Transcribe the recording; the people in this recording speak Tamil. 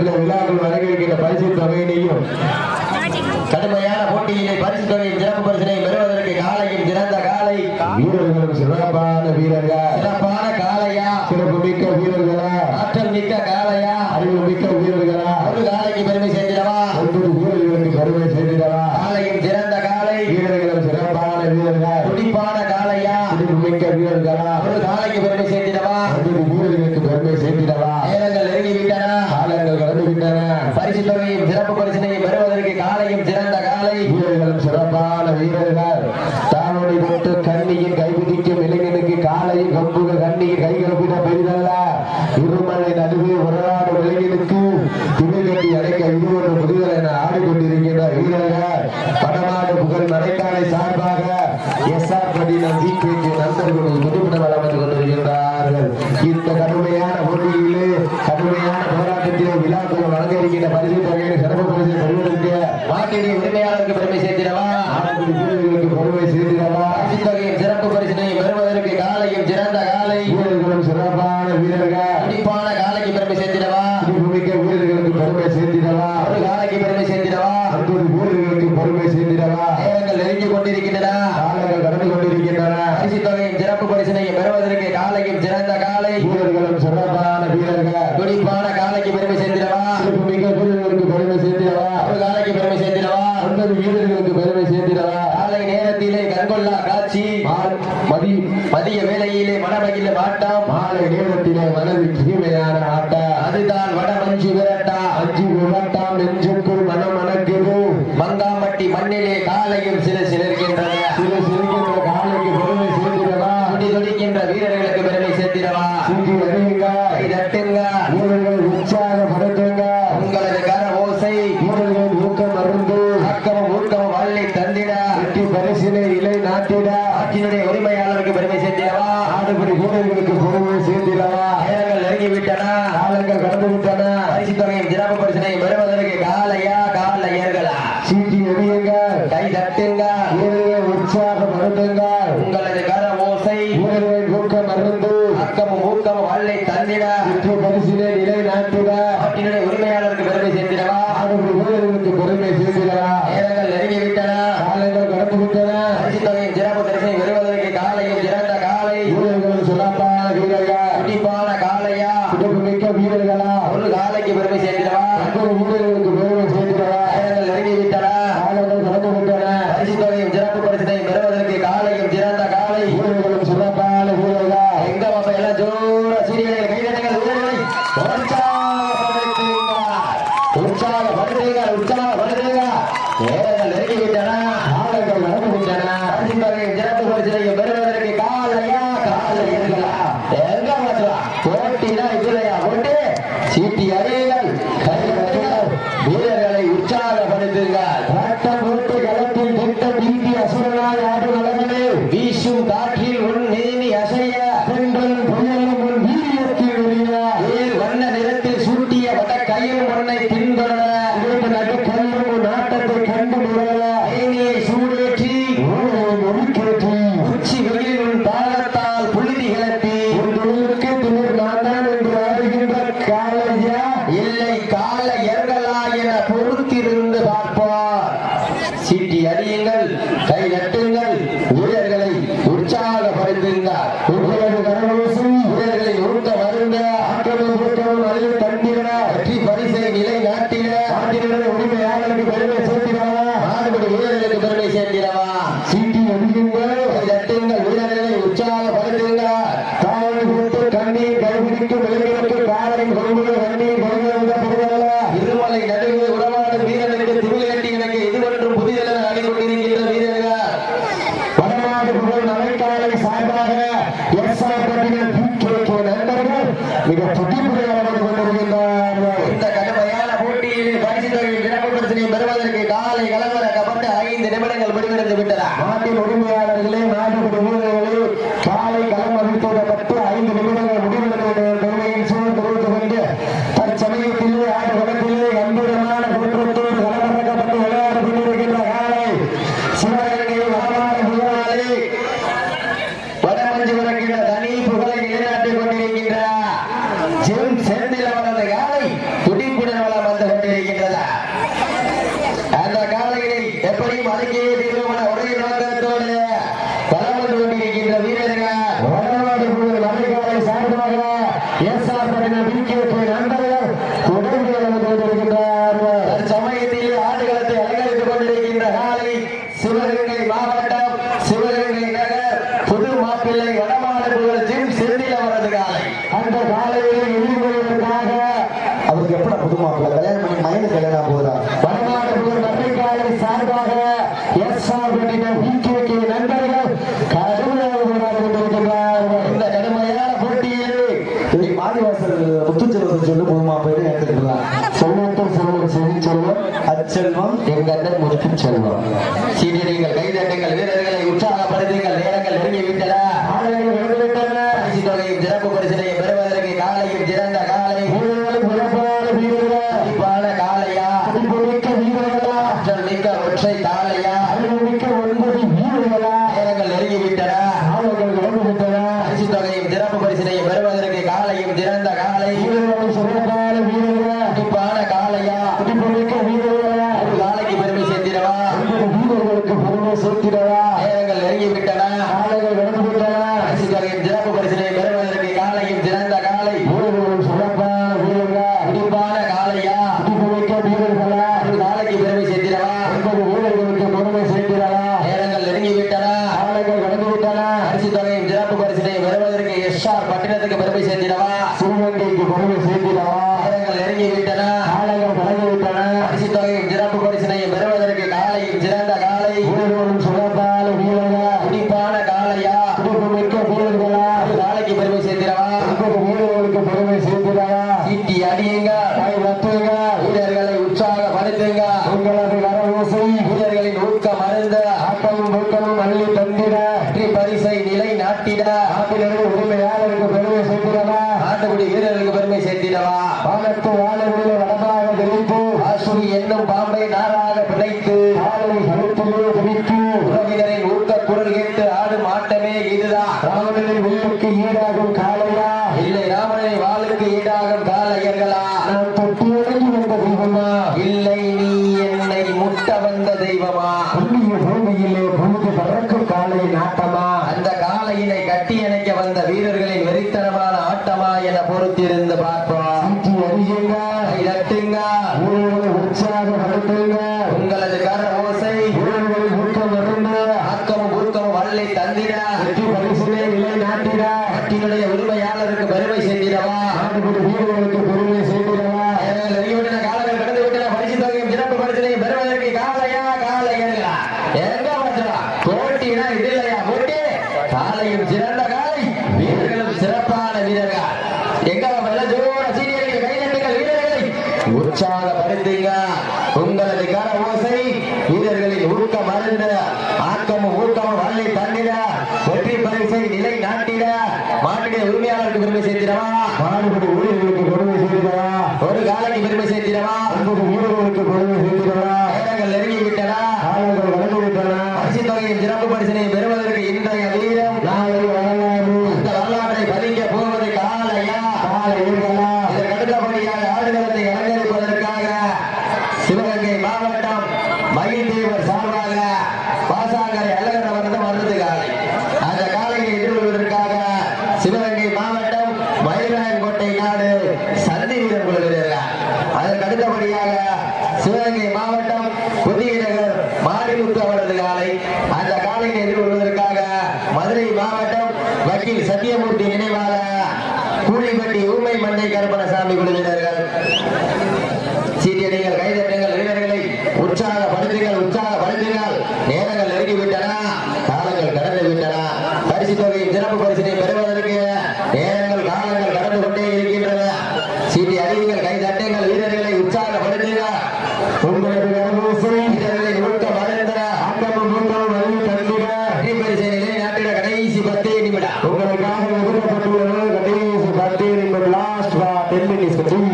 மாவட்டத்தில் விழாவில் வழங்கியிருக்கிற பரிசு தொகையினையும் கடுமையான போட்டியிலே பரிசு தொகையின் சிறப்பு பரிசினை பெறுவதற்கு காலையில் சிறந்த காலை. வீடு காலை கம்புக கண்ணீர் கைகலப்பிட பெரிதல்ல. இருமலை நடுவே உரலாடு விலங்கினுக்கு திணை கட்டி அடைக்க இன்னொரு புரிதல் என ஆடிக்கொண்டிருக்கின்ற வீரர்கள். வடநாடு புகழ் மறைக்காலை சார்பாக எஸ் ஆர் படி நம்பி நண்பர்கள் புதுப்பிட வளம் வந்து கொண்டிருக்கின்றார்கள். இந்த கடும் கொண்டிருக்கின்றன. காலைகள் நடந்து கொண்டிருக்கின்றன. பரிசு காலை. வீரர்களும் சிறப்பான வீரர்கள். துடிப்பான காலைக்கு பெருமை சேர்த்திடவா? மிக வீரர்களுக்கு பெருமை சேர்த்திடவா? ஒரு காலைக்கு பெருமை சேர்த்திடவா? ஒன்பது வீரர்களுக்கு பெருமை சேர்த்திடவா? காலை நேரத்திலே கண்கொள்ளா மதிய வேலையிலே மனமகிழ ஆட்டம் மாலை நேரத்திலே மனதின் தூய்மையான ஆட்டம். Irawan. உரிமையாளருக்கு பெருமை சேர்ந்திடவா அவருக்கு ஊழலுக்கு பெருமை சேர்ந்திடவா பிரச்சனையை பெறுவது আসসালাম வீரர் வளம் வந்து கொண்டிருக்கின்றன அந்த காலையில் எப்படியும் அதுக்கே தீர்வமான உடைய நோக்கத்தோடு வளம் கொண்டிருக்கின்ற வீரர்கள் வடநாடு சார்பாக எஸ் ஆர் பட்டினம் பிகேபி நண்பர்கள் உடம்பு வளம் கொண்டிருக்கின்றார் சமயத்தில் ஆடுகளத்தை அலங்கரித்துக் கொண்டிருக்கின்ற காலை சிவகங்கை மாவட்டம் செல்வம். எங்கள் முத்து செல்வம். சீனியர்கள் கைதட்டுங்கள் வீரர்களை உற்சாகப்படுத்துங்கள். காட்டக்கூடிய வீரர்களுக்கு பெருமை சேர்த்திடவா? வானத்து வாழக்கூடிய வடமாக வெளிப்பு என்னும் பாவ வீரர்களும் சிறந்த காலை வீரர்களும் சிறப்பான வீரர்கள். எங்க ஜோர சீனியர்கள் கைதட்டுங்கள் வீரர்களை உற்சாகப்படுத்துங்க உங்களது கர ஓசை வீரர்களின் ஊக்கம் அருந்த ஆக்கமும் ஊக்கமும் வல்லை தந்திட வெற்றி பரிசை நிலை நாட்டிட மாட்டிட உரிமையாளருக்கு பெருமை சேர்த்திடவா? மாடுபடி அறிவிப்பு அவரது காலை. அந்த காலை எதிர்கொள்வதற்காக மதுரை மாவட்டம் வக்கீல் சத்தியமூர்த்தி நினைவாக கூலிப்பட்டி ஊமை மந்தை கருப்பணசாமி குழுவினர்கள் சீரியடிகள் கைதட்டுங்கள் வீரர்களை உற்சாகப்படுத்துங்கள் உற்சாகப்படுத்துங்கள். நேரங்கள் நெருங்கிவிட்டன காலங்கள் கடந்து விட்டன. பரிசு தொகையின் சிறப்பு பரிசினை பெறும் gente que